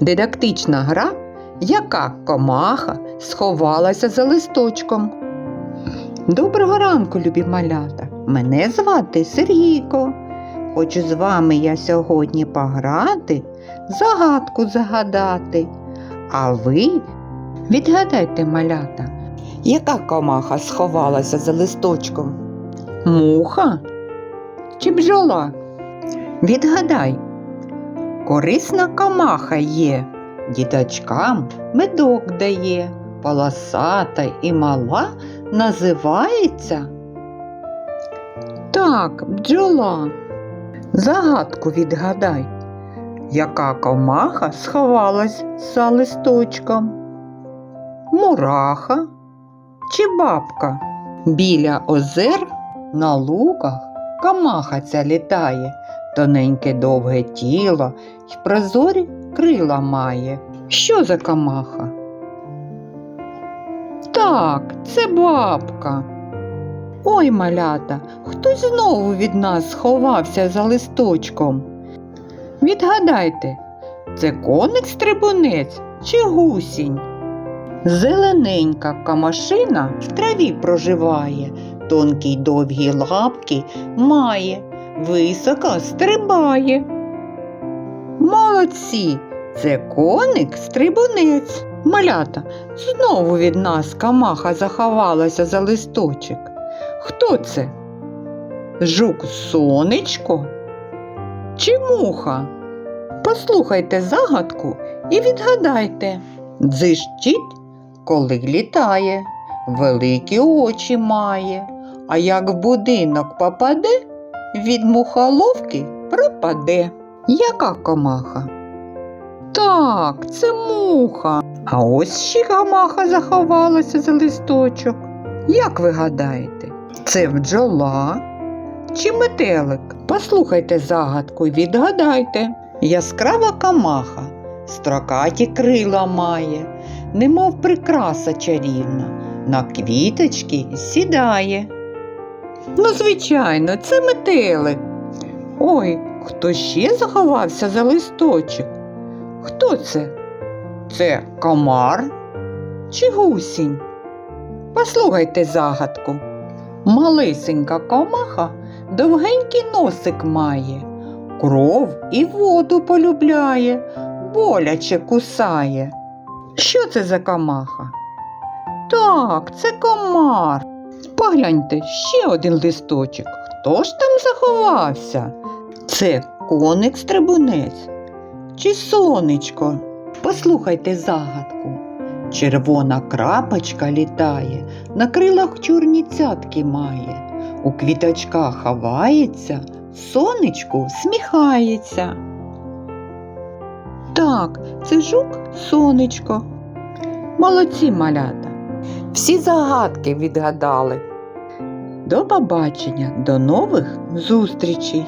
Дидактична гра, яка комаха сховалася за листочком. Доброго ранку, любі малята! Мене звати Сергійко. Хочу з вами я сьогодні пограти, загадку загадати. А ви відгадайте малята, яка комаха сховалася за листочком? Муха чи бджола? Відгадай, корисна комаха є, діточкам медок дає, полосата і мала називається. Так, бджола. Загадку відгадай, яка комаха сховалась за листочком? Мураха чи бабка? Біля озер на луках комаха ця літає, тоненьке довге тіло й прозорі крила має. Що за комаха? Так, це бабка. Ой, малята, хтось знову від нас сховався за листочком. Відгадайте, це коник стрибунець чи гусінь? Зелененька камашина в траві проживає, тонкі й довгі лапки має, високо стрибає. Молодці, це коник стрибунець. Малята, знову від нас камаха заховалася за листочок. Хто це? Жук сонечко чи муха? Послухайте загадку і відгадайте. Дзищить, коли літає, великі очі має, а як будинок попаде, від мухоловки пропаде. Яка комаха? Так, це муха. А ось ще комаха заховалася за листочок. Як ви гадаєте, це бджола чи метелик? Послухайте загадку і відгадайте. Яскрава камаха, строкаті крила має, немов прикраса чарівна, на квіточки сідає. Ну, звичайно, це метелик. Ой, хто ще заховався за листочок? Хто це? Це комар чи гусінь? Послухайте загадку. Малесенька комаха довгенький носик має, кров і воду полюбляє, боляче кусає. Що це за комаха? Так, це комар. Погляньте ще один листочок. Хто ж там заховався? Це коник стрибунець чи сонечко? Послухайте загадку. Червона крапочка літає, на крилах чорні цятки має, у квіточках ховається, сонечку сміхається. Так, це жук сонечко. Молодці малята. Всі загадки відгадали. До побачення, до нових зустрічей!